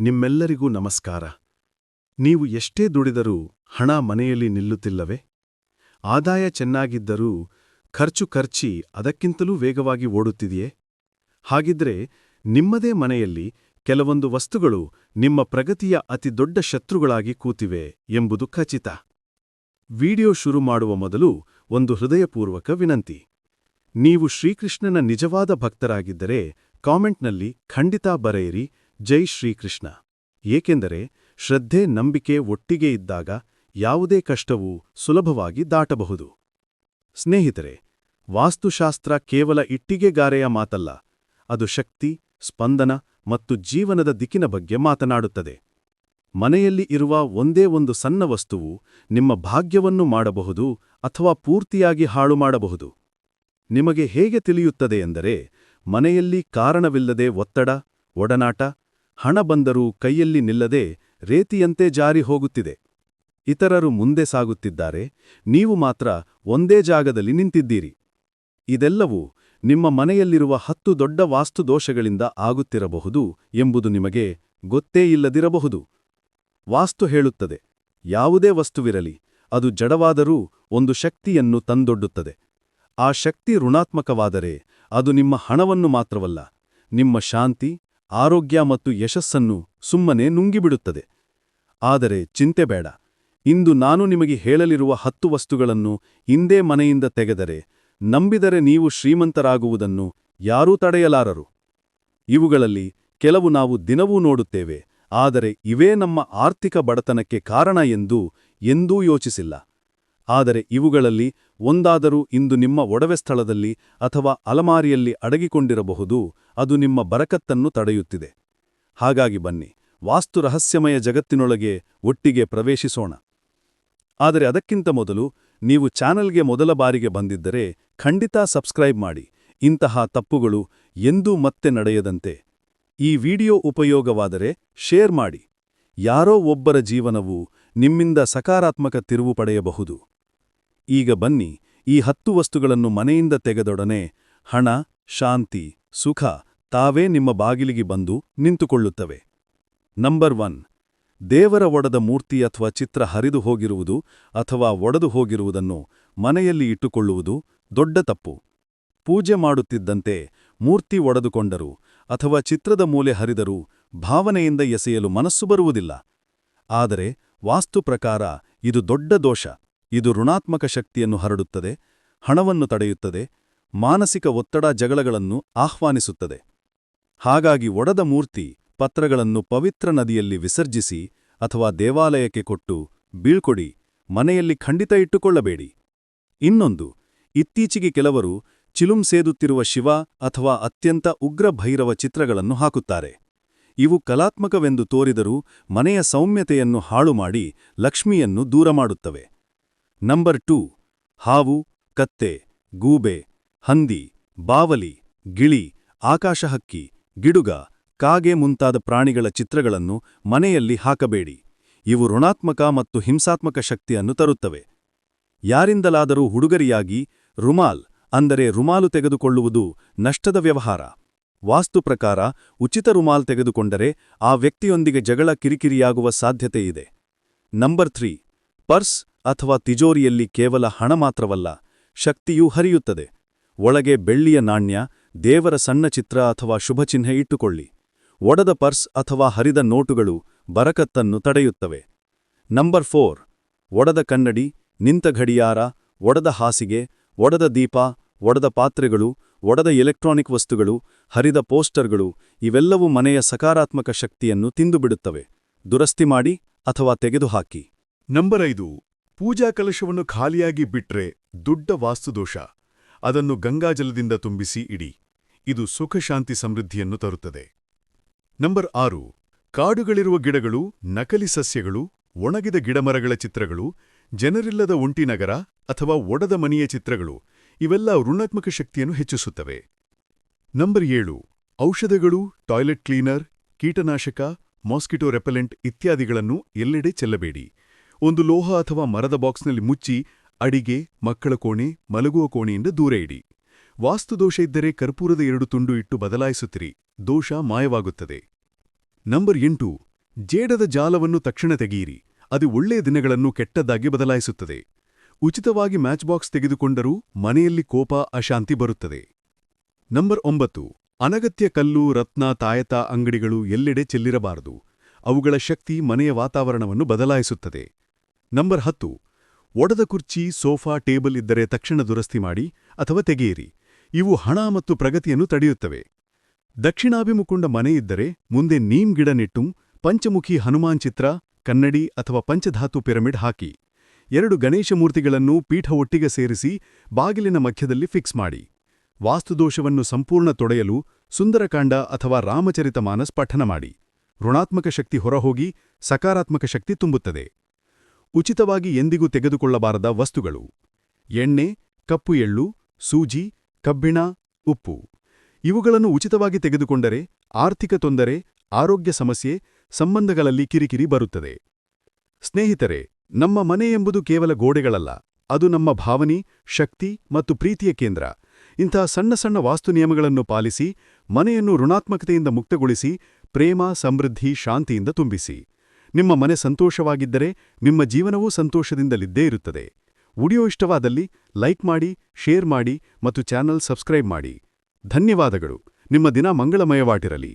ನಿಮ್ಮೆಲ್ಲರಿಗೂ ನಮಸ್ಕಾರ. ನೀವು ಎಷ್ಟೇ ದುಡಿದರೂ ಹಣ ಮನೆಯಲ್ಲಿ ನಿಲ್ಲುತ್ತಿಲ್ಲವೇ? ಆದಾಯ ಚೆನ್ನಾಗಿದ್ದರೂ ಖರ್ಚು ಖರ್ಚಿ ಅದಕ್ಕಿಂತಲೂ ವೇಗವಾಗಿ ಓಡುತ್ತಿದೆಯೇ? ಹಾಗಿದ್ರೆ ನಿಮ್ಮದೇ ಮನೆಯಲ್ಲಿ ಕೆಲವೊಂದು ವಸ್ತುಗಳು ನಿಮ್ಮ ಪ್ರಗತಿಯ ಅತಿ ದೊಡ್ಡ ಶತ್ರುಗಳಾಗಿ ಕೂತಿವೆ ಎಂಬುದು ಖಚಿತ. ವಿಡಿಯೋ ಶುರು ಮಾಡುವ ಮೊದಲು ಒಂದು ಹೃದಯಪೂರ್ವಕ ವಿನಂತಿ. ನೀವು ಶ್ರೀಕೃಷ್ಣನ ನಿಜವಾದ ಭಕ್ತರಾಗಿದ್ದರೆ ಕಾಮೆಂಟ್ನಲ್ಲಿ ಖಂಡಿತಾ ಬರೆಯಿರಿ ಜೈ ಶ್ರೀಕೃಷ್ಣ. ಏಕೆಂದರೆ ಶ್ರದ್ಧೆ ನಂಬಿಕೆ ಒಟ್ಟಿಗೆ ಇದ್ದಾಗ ಯಾವುದೇ ಕಷ್ಟವೂ ಸುಲಭವಾಗಿ ದಾಟಬಹುದು. ಸ್ನೇಹಿತರೆ, ವಾಸ್ತುಶಾಸ್ತ್ರ ಕೇವಲ ಇಟ್ಟಿಗೆಗಾರೆಯ ಮಾತಲ್ಲ, ಅದು ಶಕ್ತಿ, ಸ್ಪಂದನ ಮತ್ತು ಜೀವನದ ದಿಕ್ಕಿನ ಬಗ್ಗೆ ಮಾತನಾಡುತ್ತದೆ. ಮನೆಯಲ್ಲಿ ಇರುವ ಒಂದೇ ಒಂದು ಸಣ್ಣ ವಸ್ತುವು ನಿಮ್ಮ ಭಾಗ್ಯವನ್ನು ಮಾಡಬಹುದು ಅಥವಾ ಪೂರ್ತಿಯಾಗಿ ಹಾಳು ಮಾಡಬಹುದು. ನಿಮಗೆ ಹೇಗೆ ತಿಳಿಯುತ್ತದೆ ಎಂದರೆ ಮನೆಯಲ್ಲಿ ಕಾರಣವಿಲ್ಲದೆ ಒತ್ತಡ, ಒಡನಾಟ ಹಣ ಬಂದರೂ ಕೈಯಲ್ಲಿ ನಿಲ್ಲದೆ ರೇತಿಯಂತೆ ಜಾರಿ ಹೋಗುತ್ತಿದೆ. ಇತರರು ಮುಂದೆ ಸಾಗುತ್ತಿದ್ದಾರೆ, ನೀವು ಮಾತ್ರ ಒಂದೇ ಜಾಗದಲ್ಲಿ ನಿಂತಿದ್ದೀರಿ. ಇದೆಲ್ಲವೂ ನಿಮ್ಮ ಮನೆಯಲ್ಲಿರುವ ಹತ್ತು ದೊಡ್ಡ ವಾಸ್ತುದೋಷಗಳಿಂದ ಆಗುತ್ತಿರಬಹುದು ಎಂಬುದು ನಿಮಗೆ ಗೊತ್ತೇ ಇಲ್ಲದಿರಬಹುದು. ವಾಸ್ತು ಹೇಳುತ್ತದೆ, ಯಾವುದೇ ವಸ್ತುವಿರಲಿ, ಅದು ಜಡವಾದರೂ ಒಂದು ಶಕ್ತಿಯನ್ನು ತಂದೊಡ್ಡುತ್ತದೆ. ಆ ಶಕ್ತಿ ಋಣಾತ್ಮಕವಾದರೆ ಅದು ನಿಮ್ಮ ಹಣವನ್ನು ಮಾತ್ರವಲ್ಲ, ನಿಮ್ಮ ಶಾಂತಿ ಆರೋಗ್ಯ ಮತ್ತು ಯಶಸ್ಸನ್ನು ಸುಮ್ಮನೆ ನುಂಗಿಬಿಡುತ್ತದೆ. ಆದರೆ ಚಿಂತೆ ಬೇಡ. ಇಂದು ನಾನು ನಿಮಗೆ ಹೇಳಲಿರುವ ಹತ್ತು ವಸ್ತುಗಳನ್ನು ಇಂದೇ ಮನೆಯಿಂದ ತೆಗೆದರೆ, ನಂಬಿದರೆ ನೀವು ಶ್ರೀಮಂತರಾಗುವುದನ್ನು ಯಾರೂ ತಡೆಯಲಾರರು. ಇವುಗಳಲ್ಲಿ ಕೆಲವು ನಾವು ದಿನವೂ ನೋಡುತ್ತೇವೆ, ಆದರೆ ಇವೇ ನಮ್ಮ ಆರ್ಥಿಕ ಬಡತನಕ್ಕೆ ಕಾರಣ ಎಂದು ಎಂದೂ ಯೋಚಿಸಿಲ್ಲ. ಆದರೆ ಇವುಗಳಲ್ಲಿ ಒಂದಾದರೂ ಇಂದು ನಿಮ್ಮ ಒಡವೆ ಸ್ಥಳದಲ್ಲಿ ಅಥವಾ ಅಲಮಾರಿಯಲ್ಲಿ ಅಡಗಿಕೊಂಡಿರಬಹುದು, ಅದು ನಿಮ್ಮ ಬರಕತ್ತನ್ನು ತಡೆಯುತ್ತಿದೆ. ಹಾಗಾಗಿ ಬನ್ನಿ, ವಾಸ್ತು ರಹಸ್ಯಮಯ ಜಗತ್ತಿನೊಳಗೆ ಒಟ್ಟಿಗೆ ಪ್ರವೇಶಿಸೋಣ. ಆದರೆ ಅದಕ್ಕಿಂತ ಮೊದಲು ನೀವು ಚಾನಲ್ಗೆ ಮೊದಲ ಬಾರಿಗೆ ಬಂದಿದ್ದರೆ ಖಂಡಿತಾ ಸಬ್ಸ್ಕ್ರೈಬ್ ಮಾಡಿ. ಇಂತಹ ತಪ್ಪುಗಳು ಎಂದೂ ಮತ್ತೆ ನಡೆಯದಂತೆ. ಈ ವಿಡಿಯೋ ಉಪಯೋಗವಾದರೆ ಶೇರ್ ಮಾಡಿ. ಯಾರೋ ಒಬ್ಬರ ಜೀವನವು ನಿಮ್ಮಿಂದ ಸಕಾರಾತ್ಮಕ ತಿರುವು ಪಡೆಯಬಹುದು. ಈಗ ಬನ್ನಿ, ಈ ಹತ್ತು ವಸ್ತುಗಳನ್ನು ಮನೆಯಿಂದ ತೆಗೆದೊಡನೆ ಹಣ, ಶಾಂತಿ, ಸುಖ ತಾವೇ ನಿಮ್ಮ ಬಾಗಿಲಿಗೆ ಬಂದು ನಿಂತುಕೊಳ್ಳುತ್ತವೆ. ನಂಬರ್ ಒನ್, ದೇವರ ಒಡದ ಮೂರ್ತಿ ಅಥವಾ ಚಿತ್ರ ಹರಿದು ಹೋಗಿರುವುದು ಅಥವಾ ಒಡೆದು ಹೋಗಿರುವುದನ್ನು ಮನೆಯಲ್ಲಿ ಇಟ್ಟುಕೊಳ್ಳುವುದು ದೊಡ್ಡ ತಪ್ಪು. ಪೂಜೆ ಮಾಡುತ್ತಿದ್ದಂತೆ ಮೂರ್ತಿ ಒಡೆದುಕೊಂಡರು ಅಥವಾ ಚಿತ್ರದ ಮೂಲೆ ಹರಿದರೂ ಭಾವನೆಯಿಂದ ಎಸೆಯಲು ಮನಸ್ಸು ಬರುವುದಿಲ್ಲ. ಆದರೆ ವಾಸ್ತು ಪ್ರಕಾರ ಇದು ದೊಡ್ಡ ದೋಷ. ಇದು ಋಣಾತ್ಮಕ ಶಕ್ತಿಯನ್ನು ಹರಡುತ್ತದೆ, ಹಣವನ್ನು ತಡೆಯುತ್ತದೆ, ಮಾನಸಿಕ ಒತ್ತಡ ಜಗಳಗಳನ್ನು ಆಹ್ವಾನಿಸುತ್ತದೆ. ಹಾಗಾಗಿ ಒಡದ ಮೂರ್ತಿ ಪತ್ರಗಳನ್ನು ಪವಿತ್ರ ನದಿಯಲ್ಲಿ ವಿಸರ್ಜಿಸಿ ಅಥವಾ ದೇವಾಲಯಕ್ಕೆ ಕೊಟ್ಟು ಬೀಳ್ಕೊಡಿ, ಮನೆಯಲ್ಲಿ ಖಂಡಿತ ಇಟ್ಟುಕೊಳ್ಳಬೇಡಿ. ಇನ್ನೊಂದು, ಇತ್ತೀಚೆಗೆ ಕೆಲವರು ಚಿಲುಂ ಸೇದುತ್ತಿರುವ ಶಿವ ಅಥವಾ ಅತ್ಯಂತ ಉಗ್ರ ಭೈರವ ಚಿತ್ರಗಳನ್ನು ಹಾಕುತ್ತಾರೆ. ಇವು ಕಲಾತ್ಮಕವೆಂದು ತೋರಿದರೂ ಮನೆಯ ಸೌಮ್ಯತೆಯನ್ನು ಹಾಳುಮಾಡಿ ಲಕ್ಷ್ಮಿಯನ್ನು ದೂರ ಮಾಡುತ್ತವೆ ನಂಬರ್ ಟೂ ಹಾವು, ಕತ್ತೆ, ಗೂಬೆ, ಹಂದಿ, ಬಾವಲಿ, ಗಿಳಿ, ಆಕಾಶಹಕ್ಕಿ, ಗಿಡುಗ, ಕಾಗೆ ಮುಂತಾದ ಪ್ರಾಣಿಗಳ ಚಿತ್ರಗಳನ್ನು ಮನೆಯಲ್ಲಿ ಹಾಕಬೇಡಿ. ಇವು ಋಣಾತ್ಮಕ ಮತ್ತು ಹಿಂಸಾತ್ಮಕ ಶಕ್ತಿಯನ್ನು ತರುತ್ತವೆ. ಯಾರಿಂದಲಾದರೂ ಹುಡುಗರಿಯಾಗಿ ರುಮಾಲ್ ಅಂದರೆ ರುಮಾಲು ತೆಗೆದುಕೊಳ್ಳುವುದು ನಷ್ಟದ ವ್ಯವಹಾರ. ವಾಸ್ತು ಪ್ರಕಾರ ಉಚಿತ ರುಮಾಲ್ ತೆಗೆದುಕೊಂಡರೆ ಆ ವ್ಯಕ್ತಿಯೊಂದಿಗೆ ಜಗಳ ಕಿರಿಕಿರಿಯಾಗುವ ಸಾಧ್ಯತೆಯಿದೆ. ನಂಬರ್ ತ್ರೀ ಪರ್ಸ್ ಅಥವಾ ತಿಜೋರಿಯಲ್ಲಿ ಕೇವಲ ಹಣ ಮಾತ್ರವಲ್ಲ, ಶಕ್ತಿಯೂ ಹರಿಯುತ್ತದೆ. ಒಳಗೆ ಬೆಳ್ಳಿಯ ನಾಣ್ಯ, ದೇವರ ಸಣ್ಣ ಚಿತ್ರ ಅಥವಾ ಶುಭಚಿಹ್ನೆ ಇಟ್ಟುಕೊಳ್ಳಿ. ಒಡದ ಪರ್ಸ್ ಅಥವಾ ಹರಿದ ನೋಟುಗಳು ಬರಕತ್ತನ್ನು ತಡೆಯುತ್ತವೆ. Number four. ಒಡದ ಕನ್ನಡಿ, ನಿಂತ ಗಡಿಯಾರ, ಒಡದ ಹಾಸಿಗೆ, ಒಡದ ದೀಪ, ಒಡದ ಪಾತ್ರೆಗಳು, ಒಡದ ಎಲೆಕ್ಟ್ರಾನಿಕ್ ವಸ್ತುಗಳು, ಹರಿದ ಪೋಸ್ಟರ್ಗಳು, ಇವೆಲ್ಲವೂ ಮನೆಯ ಸಕಾರಾತ್ಮಕ ಶಕ್ತಿಯನ್ನು ತಿಂದುಬಿಡುತ್ತವೆ. ದುರಸ್ತಿ ಮಾಡಿ ಅಥವಾ ತೆಗೆದುಹಾಕಿ. ನಂಬರ್ ಐದು. ಪೂಜಾ ಕಲಶವನ್ನು ಖಾಲಿಯಾಗಿ ಬಿಟ್ರೆ ದೊಡ್ಡ ವಾಸ್ತುದೋಷ. ಅದನ್ನು ಗಂಗಾಜಲದಿಂದ ತುಂಬಿಸಿ ಇಡಿ. ಇದು ಸುಖಶಾಂತಿ ಸಮೃದ್ಧಿಯನ್ನು ತರುತ್ತದೆ. ನಂಬರ್ ಆರು. ಕಾಡುಗಳಿರುವ ಗಿಡಗಳು, ನಕಲಿ ಸಸ್ಯಗಳು, ಒಣಗಿದ ಗಿಡಮರಗಳ ಚಿತ್ರಗಳು, ಜನರಿಲ್ಲದ ಒಂಟಿನಗರ ಅಥವಾ ಒಡದ ಮನೆಯ ಚಿತ್ರಗಳು, ಇವೆಲ್ಲ ಋಣಾತ್ಮಕ ಶಕ್ತಿಯನ್ನು ಹೆಚ್ಚಿಸುತ್ತವೆ. ನಂಬರ್ ಏಳು. ಔಷಧಗಳು, ಟಾಯ್ಲೆಟ್ ಕ್ಲೀನರ್, ಕೀಟನಾಶಕ, ಮಾಸ್ಕಿಟೋ ರೆಪೆಲೆಂಟ್ ಇತ್ಯಾದಿಗಳನ್ನು ಎಲ್ಲೆಡೆ ಚೆಲ್ಲಬೇಡಿ. ಒಂದು ಲೋಹ ಅಥವಾ ಮರದ ಬಾಕ್ಸ್ನಲ್ಲಿ ಮುಚ್ಚಿ ಅಡಿಗೆ, ಮಕ್ಕಳ ಕೋಣೆ, ಮಲಗುವ ಕೋಣೆಯಿಂದ ದೂರ ಇಡಿ. ವಾಸ್ತುದೋಷ ಇದ್ದರೆ ಕರ್ಪೂರದ ಎರಡು ತುಂಡು ಇಟ್ಟು ಬದಲಾಯಿಸುತ್ತಿರಿ. ದೋಷ ಮಾಯವಾಗುತ್ತದೆ. ನಂಬರ್ ಎಂಟು. ಜೇಡದ ಜಾಲವನ್ನು ತಕ್ಷಣ ತೆಗೆಯಿರಿ ಅದು ಒಳ್ಳೆಯ ದಿನಗಳನ್ನು ಕೆಟ್ಟದ್ದಾಗಿ ಬದಲಾಯಿಸುತ್ತದೆ. ಉಚಿತವಾಗಿ ಮ್ಯಾಚ್ ಬಾಕ್ಸ್ ತೆಗೆದುಕೊಂಡರೂ ಮನೆಯಲ್ಲಿ ಕೋಪ, ಅಶಾಂತಿ ಬರುತ್ತದೆ. ನಂಬರ್ ಒಂಬತ್ತು. ಅನಗತ್ಯ ಕಲ್ಲು, ರತ್ನ, ತಾಯತ ಅಂಗಡಿಗಳು ಎಲ್ಲೆಡೆ ಚೆಲ್ಲಿರಬಾರದು. ಅವುಗಳ ಶಕ್ತಿ ಮನೆಯ ವಾತಾವರಣವನ್ನು ಬದಲಾಯಿಸುತ್ತದೆ. ನಂಬರ್ ಹತ್ತು. ಒಡೆದ ಕುರ್ಚಿ, ಸೋಫಾ, ಟೇಬಲ್ ಇದ್ದರೆ ತಕ್ಷಣ ದುರಸ್ತಿ ಮಾಡಿ ಅಥವಾ ತೆಗೆಯಿರಿ. ಇವು ಹಣ ಮತ್ತು ಪ್ರಗತಿಯನ್ನು ತಡೆಯುತ್ತವೆ. ದಕ್ಷಿಣಾಭಿಮುಖಂಡ ಮನೆ ಇದ್ದರೆ ಮುಂದೆ ನೀಮ್ ಗಿಡ ನೆಟ್ಟು, ಪಂಚಮುಖಿ ಹನುಮಾನ್ ಚಿತ್ರ, ಕನ್ನಡಿ ಅಥವಾ ಪಂಚಧಾತು ಪಿರಮಿಡ್ ಹಾಕಿ. ಎರಡು ಗಣೇಶ ಮೂರ್ತಿಗಳನ್ನು ಪೀಠ ಒಟ್ಟಿಗೆ ಸೇರಿಸಿ ಬಾಗಿಲಿನ ಮಧ್ಯದಲ್ಲಿ ಫಿಕ್ಸ್ ಮಾಡಿ. ವಾಸ್ತುದೋಷವನ್ನು ಸಂಪೂರ್ಣ ತೊಡೆಯಲು ಸುಂದರಕಾಂಡ ಅಥವಾ ರಾಮಚರಿತಮಾನಸ್ ಪಠನ ಮಾಡಿ. ಋಣಾತ್ಮಕ ಶಕ್ತಿ ಹೊರಹೋಗಿ ಸಕಾರಾತ್ಮಕ ಶಕ್ತಿ ತುಂಬುತ್ತದೆ. ಉಚಿತವಾಗಿ ಎಂದಿಗೂ ತೆಗೆದುಕೊಳ್ಳಬಾರದ ವಸ್ತುಗಳು. ಎಣ್ಣೆ, ಕಪ್ಪು ಎಳ್ಳು, ಸೂಜಿ, ಕಬ್ಬಿಣ, ಉಪ್ಪು. ಇವುಗಳನ್ನು ಉಚಿತವಾಗಿ ತೆಗೆದುಕೊಂಡರೆ ಆರ್ಥಿಕ ತೊಂದರೆ, ಆರೋಗ್ಯ ಸಮಸ್ಯೆ, ಸಂಬಂಧಗಳಲ್ಲಿ ಕಿರಿಕಿರಿ ಬರುತ್ತದೆ. ಸ್ನೇಹಿತರೆ, ನಮ್ಮ ಮನೆ ಎಂಬುದು ಕೇವಲ ಗೋಡೆಗಳಲ್ಲ, ಅದು ನಮ್ಮ ಭಾವನೆ, ಶಕ್ತಿ ಮತ್ತು ಪ್ರೀತಿಯ ಕೇಂದ್ರ. ಇಂಥ ಸಣ್ಣ ಸಣ್ಣ ವಾಸ್ತು ನಿಯಮಗಳನ್ನು ಪಾಲಿಸಿ, ಮನೆಯನ್ನು ಋಣಾತ್ಮಕತೆಯಿಂದ ಮುಕ್ತಗೊಳಿಸಿ, ಪ್ರೇಮ, ಸಮೃದ್ಧಿ, ಶಾಂತಿಯಿಂದ ತುಂಬಿಸಿ. ನಿಮ್ಮ ಮನೆ ಸಂತೋಷವಾಗಿದ್ದರೆ ನಿಮ್ಮ ಜೀವನವೂ ಸಂತೋಷದಿಂದಲಿದ್ದೇ ಇರುತ್ತದೆ. ವಿಡಿಯೋ ಇಷ್ಟವಾದಲ್ಲಿ ಲೈಕ್ ಮಾಡಿ, ಶೇರ್ ಮಾಡಿ ಮತ್ತು ಚಾನಲ್ ಸಬ್ಸ್ಕ್ರೈಬ್ ಮಾಡಿ. ಧನ್ಯವಾದಗಳು. ನಿಮ್ಮ ದಿನ ಮಂಗಳಮಯವಾಗಿರಲಿ.